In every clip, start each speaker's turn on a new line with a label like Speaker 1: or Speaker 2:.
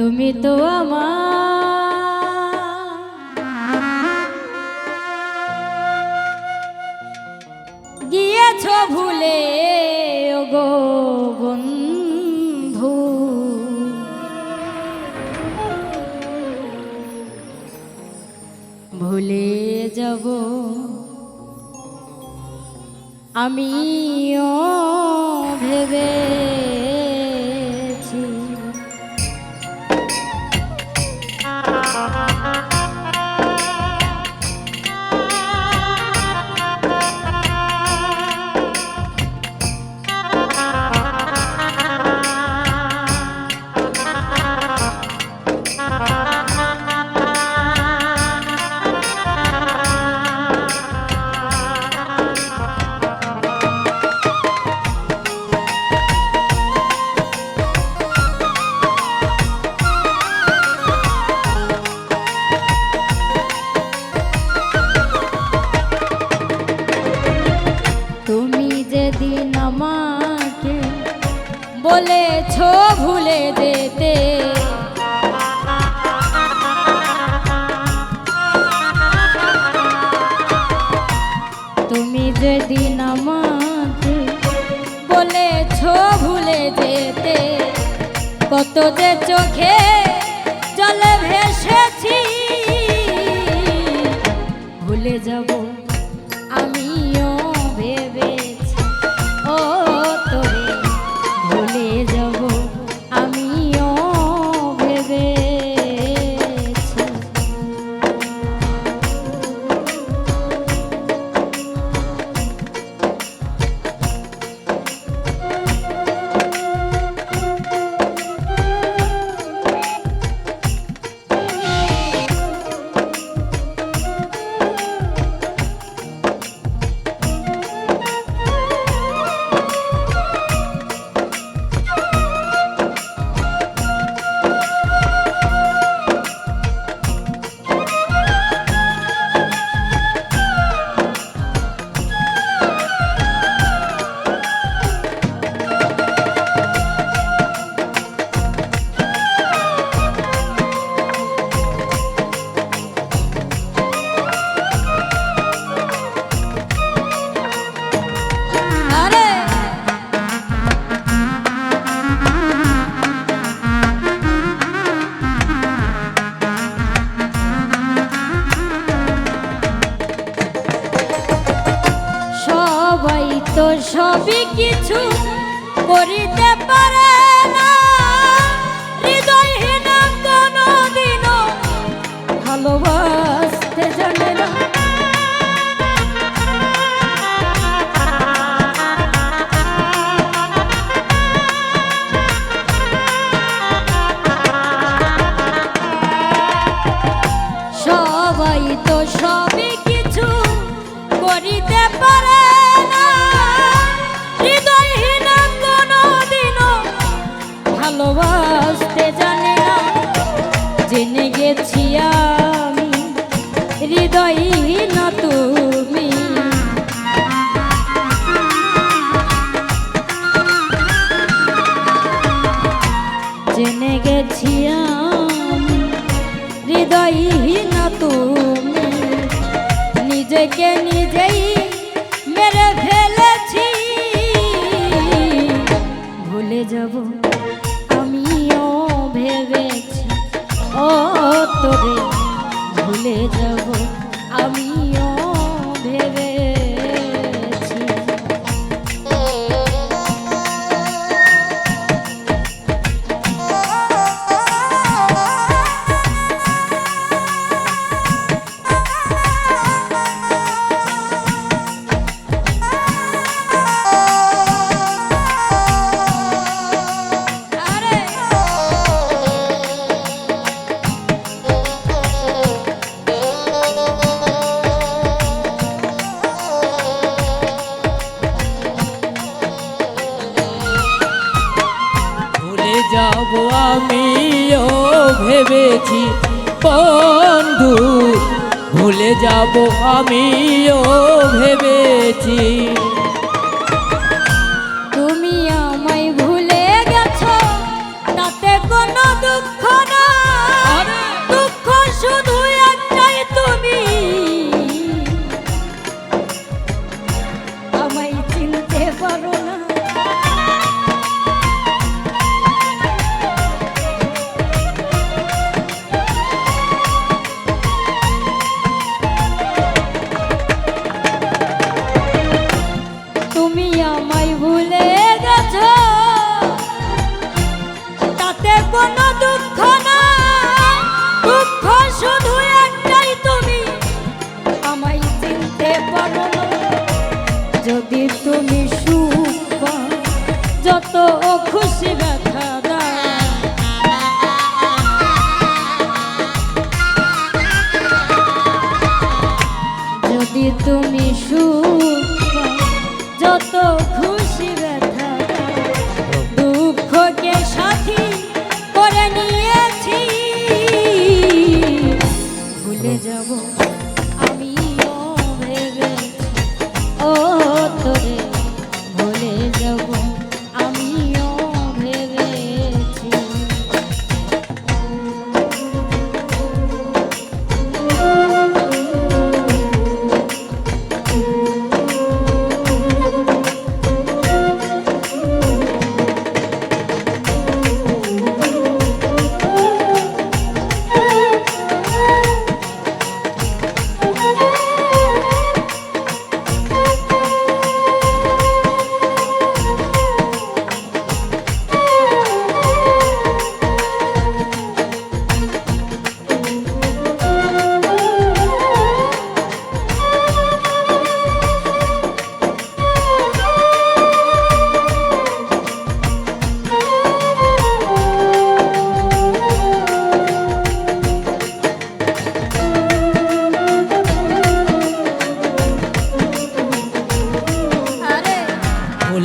Speaker 1: তুমি তো আমার। গিয়েছ ভুলে গো বন্ধু। ভুলে যাব। আমিও ভেবেছি বলেছ ভুলে যেতে? তুমি যেদিন আমাকে ছো ভুলে যেতে কত যে চোখে সবই কিছু করিতে পারে না, হৃদয়হীন কোনো দিনও ভালোবাসতে জানে না। জেনে গেছি আমি, হৃদয়হীন তুমি যাব। যাব আমিও ভেবেছি। তুমি আমায় ভুলে গেছ তাতে কোনো দুঃখ না দুঃখ শুধু যাব।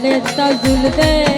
Speaker 1: বলে তাজুল দেয়